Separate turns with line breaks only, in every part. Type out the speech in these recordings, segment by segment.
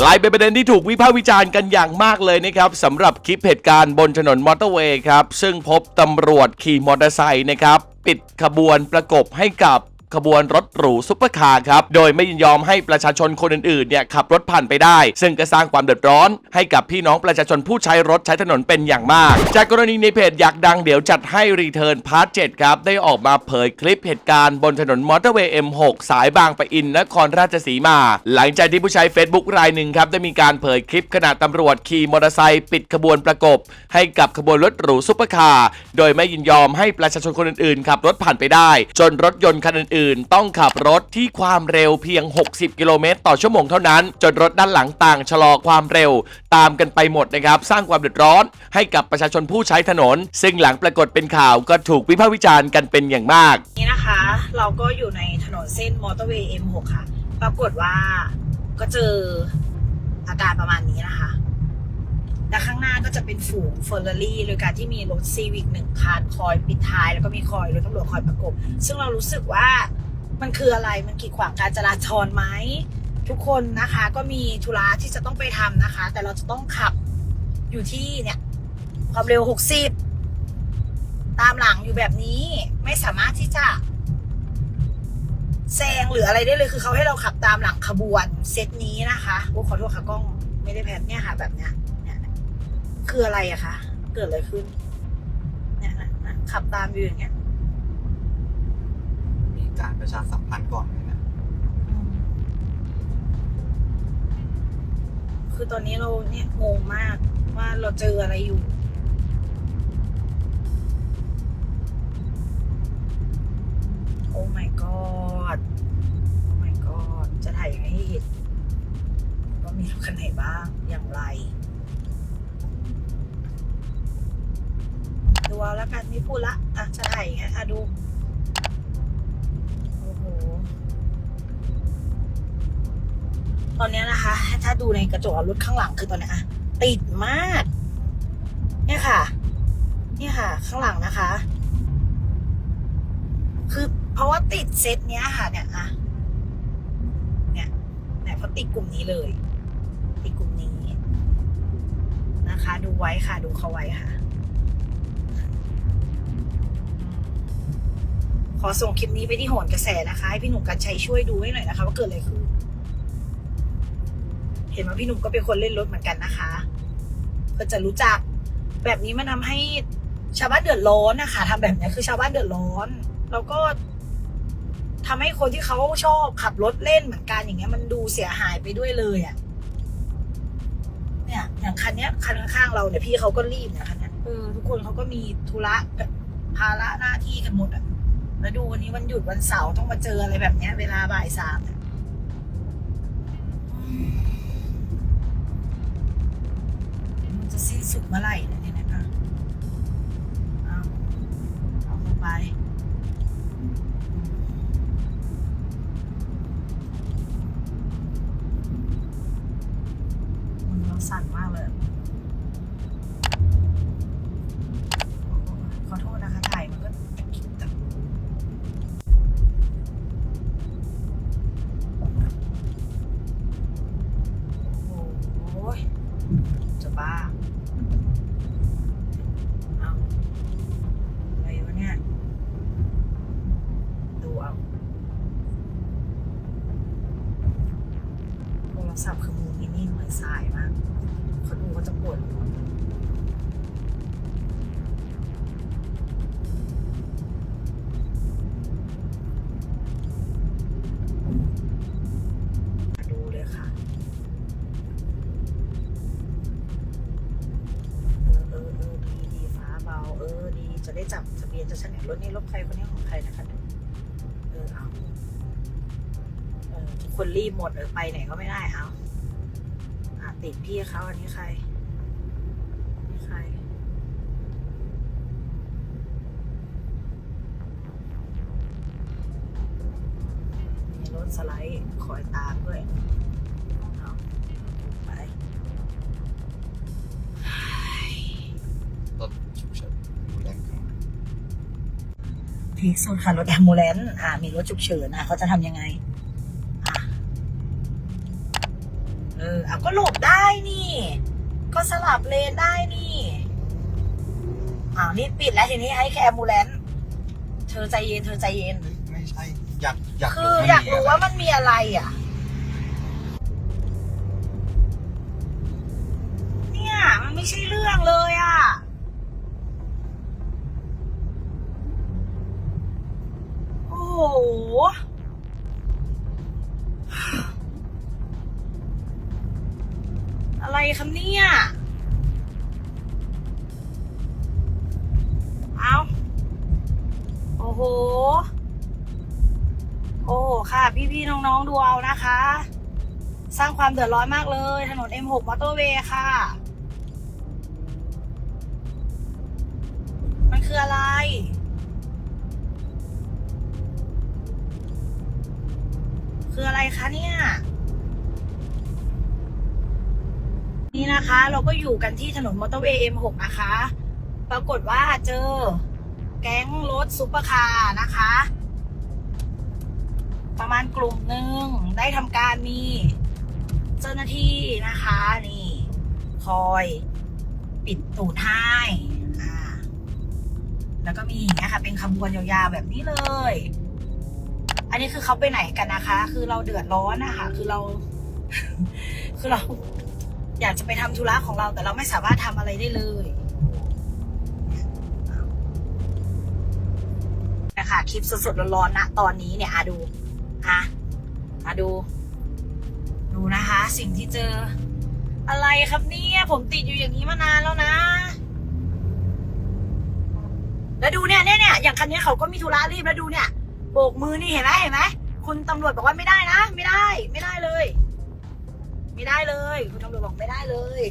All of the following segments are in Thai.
กลายเป็นประเด็นที่ถูกวิพากษ์วิจารณ์กันอย่างมากเลยนะครับสำหรับคลิปเหตุการณ์บนถนนมอเตอร์เวย์ครับ ซึ่งพบตำรวจขี่มอเตอร์ไซค์นะครับ ปิดขบวนประกบให้กับ ขบวนรถหรูซุปเปอร์คาร์ครับ โดยไม่ยินยอมให้ประชาชนคนอื่นๆเนี่ยขับรถผ่านไปได้ ซึ่งก็สร้างความเดือดร้อน ให้กับพี่น้องประชาชนผู้ใช้รถใช้ถนนเป็นอย่างมาก จากกรณีในเพจอยากดังเดี๋ยวจัดให้รีเทิร์นพาร์ท7ครับ ได้ออกมาเผยคลิปเหตุการณ์บนถนนมอเตอร์เวย์ M6 สายบางปะอินนครราชสีมา หลังจากที่ผู้ใช้ Facebook รายหนึ่งครับได้มีการเผยคลิปขณะตำรวจขี่มอเตอร์ไซค์ปิดขบวนประกบ ให้กับขบวนรถหรูซุปเปอร์คาร์โดยไม่ยินยอมให้ประชาชนคนอื่นๆขับรถผ่านไปได้ จนรถยนต์คันอื่นๆต้องขับรถที่ความเร็วเพียง 60 กิโลเมตรต่อชั่วโมงเท่านั้น จนรถด้านหลังต่างชะลอความเร็ว ตามกันไปหมดนะครับ สร้างความเดือดร้อน ให้กับประชาชนผู้ใช้ถนน ซึ่งหลังปรากฏเป็นข่าวก็ถูกวิพากษ์วิจารณ์กันเป็นอย่างมาก
นี่นะคะ เราก็อยู่ในถนนเส้นมอเตอร์เวย์ M6 ค่ะ ปรากฏว่าก็เจออาการประมาณนี้นะคะข้างหน้าก็จะ เป็นฝูงเฟอร์รารี่โดยการที่มีรถซีวิกหนึ่งคันคอยปิดท้าย แล้วก็มีคอยรถตำรวจคอยประกบ ซึ่งเรารู้สึกว่ามันคืออะไรมันกีดขวางการจราจรไหมทุกคนนะคะก็มีธุระที่จะต้องไปทำนะคะ แต่เราจะต้องขับอยู่ที่เนี่ยความเร็ว 60 ตามหลังอยู่แบบนี้ไม่สามารถที่จะแซงหรืออะไรได้เลยคือเขาให้เราขับตามหลังขบวนเซตนี้นะคะโอ้ขอโทษค่ะกล้องไม่ได้แพนเนี่ยค่ะแบบเนี้ย คืออะไรอะคะ เกิดอะไรขึ้น เนี่ยนะนะขับตามอยู่อย่างเงี้ย
มีการประชาสัมพันธ์ก่อนเลยนะ
คือตอนนี้เราเนี่ยงงมากว่าเราเจออะไรอยู่ โอ้ my god โอ้ my god จะถ่ายยังไงให้เห็นว่ามีรถคันไหนบ้างอย่างไร ดูเอาแล้วกันไม่พูดละอะจะถ่ายยังไงอะดู โอ้โห ตอนนี้นะคะ ถ้าดูในกระจกรถข้างหลังคือตอนนี้อะติดมาก เนี่ยค่ะ เนี่ยค่ะ ข้างหลังนะคะ คือเพราะว่าติดเซตเนี้ยค่ะเนี่ยอะเนี่ยเนี่ยเพราะติดกลุ่มนี้เลย ติดกลุ่มนี้นะคะ ดูไว้ค่ะ ดูเขาไว้ค่ะ อส่งคลิปนี้ไปที่โหนกระแสนะคะ ให้พี่หนุ่มกันชัยช่วยดูให้หน่อยนะคะ ว่าเกิดอะไรขึ้น เห็นว่าพี่หนุ่มก็เป็นคนเล่นรถเหมือนกันนะคะ ก็จะรู้จักแบบนี้มันทำให้ชาวบ้านเดือดร้อนนะคะทำแบบนี้คือชาวบ้านเดือดร้อน แล้วก็ทำให้คนที่เขาชอบขับรถเล่นเหมือนกันอย่างเงี้ย มันดูเสียหายไปด้วยเลยอะ่ะเนี่ย อย่างคันเนี้ยคันข้างๆเราเนี่ยพี่เขาก็รีบเนี่ยคันนี้เออทุกคนเขาก็มีธุระภาระหน้าที่กันหมดอะ่ะ แล้วดูวันนี้วันหยุดวันเสาร์ต้องมาเจออะไรแบบเนี้ย เวลาบ่ายสามมันจะสิ้นสุดเมื่อไหร่เนยเนี่ยนะคะเอาเอาเข้าไปมันเราสั่นมากเลย โหจะบ้าเอาอะไรวะเนี่ย ดูเอาโทรศัพท์คือมือมินี่เหมือนสายมากเขาดูเขาจะปวดหัว เบาเออดี จะได้จับทะเบียนจะเฉนรถนี่รถใครคนนี้ของใครนะคะเนี่ยเออเอาเออทุกคนรีบหมดเออไปไหนก็ไม่ได้เอาอะติดพี่เขาอันนี้ใครนี่ใครมีรถสไลด์คอยตามด้วย พีคสุดค่ะ รถแอมบูเลนอ่า มีรถฉุกเฉินอะเขาจะทำยังไง อะ เออเอาก็หลบได้นี่ ก็สลับเลนได้นี่อ้าวนี่ปิดแล้วทีนี้ให้แค่แอมบูเลนซ์เธอใจเย็น เธอใจเย็น
ไม่ใช่ อยากอยาก
คืออยากรู้ว่ามันมีอะไรอะ เนี่ย มันไม่ใช่เรื่องเลยอะ อ้โหอะไรครับเนี่ย เอาโอ้โห โอ้ค่ะ พี่ๆน้องๆดูเอานะคะ สร้างความเดือดร้อนมากเลย ถนน M6 มอเตอร์เวย์ค่ะ มันคืออะไร คืออะไรคะเนี่ย นี่นะคะ เราก็อยู่กันที่ถนนมอเตอร์เวย์ M6 นะคะ ปรากฏว่าเจอแก๊งรถซุปเปอร์คาร์นะคะ ประมาณกลุ่มหนึ่งได้ทำการมีเจ้าหน้าที่นะคะนี่ คอยปิดตูดให้อ่าแล้วก็มีอย่างเงี้ยค่ะ เป็นขบวนยาวๆแบบนี้เลย อันนี้คือเขาไปไหนกันนะคะ คือเราเดือดร้อนนะคะคือเรา คือเรา อยากจะไปทำธุระของเรา แต่เราไม่สามารถทำอะไรได้เลยนะคะคลิปสดๆร้อนๆนะตอนนี้เนี่ยอะดูอะมาดู ดูนะคะ สิ่งที่เจอ อะไรครับเนี่ยผมติดอยู่อย่างนี้มานานแล้วนะแล้วดูเนี่ยเนี่ยเนี่ยอย่างคันนี้เขาก็มีธุระรีบแล้วดูเนี่ย โบกมือนี่เห็นไหมเห็นไหมคุณตำรวจบอกว่าไม่ได้นะ ไม่ได้ ไม่ได้เลย ไม่ได้เลย คุณตำรวจบอกไม่ได้เลย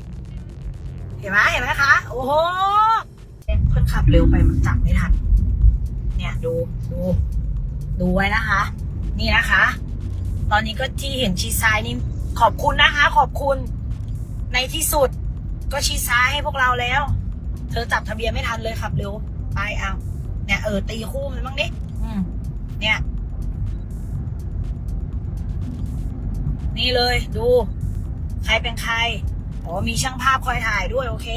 เห็นไหมเห็นไหมคะ โอ้โหเพื่อนขับเร็วไปมันจับไม่ทัน เนี่ยดูดูดูไว้นะคะ นี่นะคะ ตอนนี้ก็ที่เห็นชี้ซ้ายนี่ขอบคุณนะคะ ขอบคุณ ในที่สุด ก็ชี้ซ้ายให้พวกเราแล้ว เธอจับทะเบียนไม่ทันเลยขับเร็วไปเอาเนี่ยเออตีคู่มันบ้างนิอืม เนี่ย นี่เลยดู ใครเป็นใครอ๋อมีช่างภาพคอยถ่ายด้วยโอเค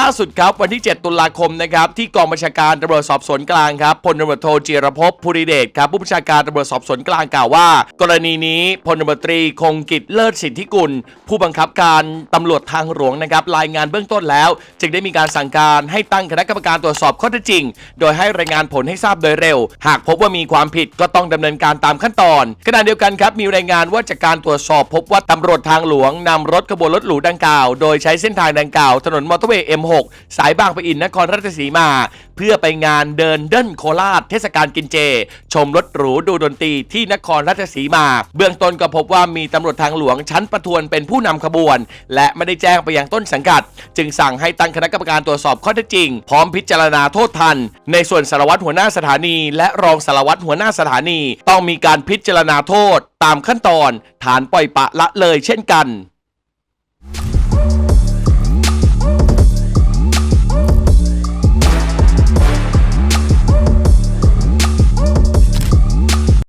ล่าสุดครับวันที่ 7 ตุลาคมนะครับที่กองบัญชาการตำรวจสอบสวนกลางครับพลตำรวจโทจีรภพภูริเดชครับผู้บัญชาการตำรวจสอบสวนกลางกล่าวว่า กรณีนี้พลตำรวจตรีคงกิจเลิศสิทธิกุล ผู้บังคับการตำรวจทางหลวงนะครับรายงานเบื้องต้นแล้ว จึงได้มีการสั่งการให้ตั้งคณะกรรมการตรวจสอบข้อเท็จจริง โดยให้รายงานผลให้ทราบโดยเร็ว หากพบว่ามีความผิดก็ต้องดำเนินการตามขั้นตอนขณะเดียวกันครับมีรายงานว่าจากการตรวจสอบพบว่าตำรวจทางหลวงนำรถขบวนรถหรูดังกล่าว โดยใช้เส้นทางดังกล่าวถนนมอเตอร์เวย์ M6 สายบางปะอินนครราชสีมา เพื่อไปงานเดินเดินโคราชเทศกาลกินเจ ชมรถหรูดูดนตรีที่นครราชสีมา เบื้องต้นก็พบว่ามีตำรวจทางหลวงชั้นประทวนเป็นผู้นำขบวน และไม่ได้แจ้งไปยังต้นสังกัด จึงสั่งให้ตั้งคณะกรรมการตรวจสอบข้อเท็จจริง พร้อมพิจารณาโทษทัน ในส่วนสารวัตรหัวหน้าสถานี และรองสารวัตรหัวหน้าสถานี ต้องมีการพิจารณาโทษ ตามขั้นตอน ฐานปล่อยปะละเลยเช่นกัน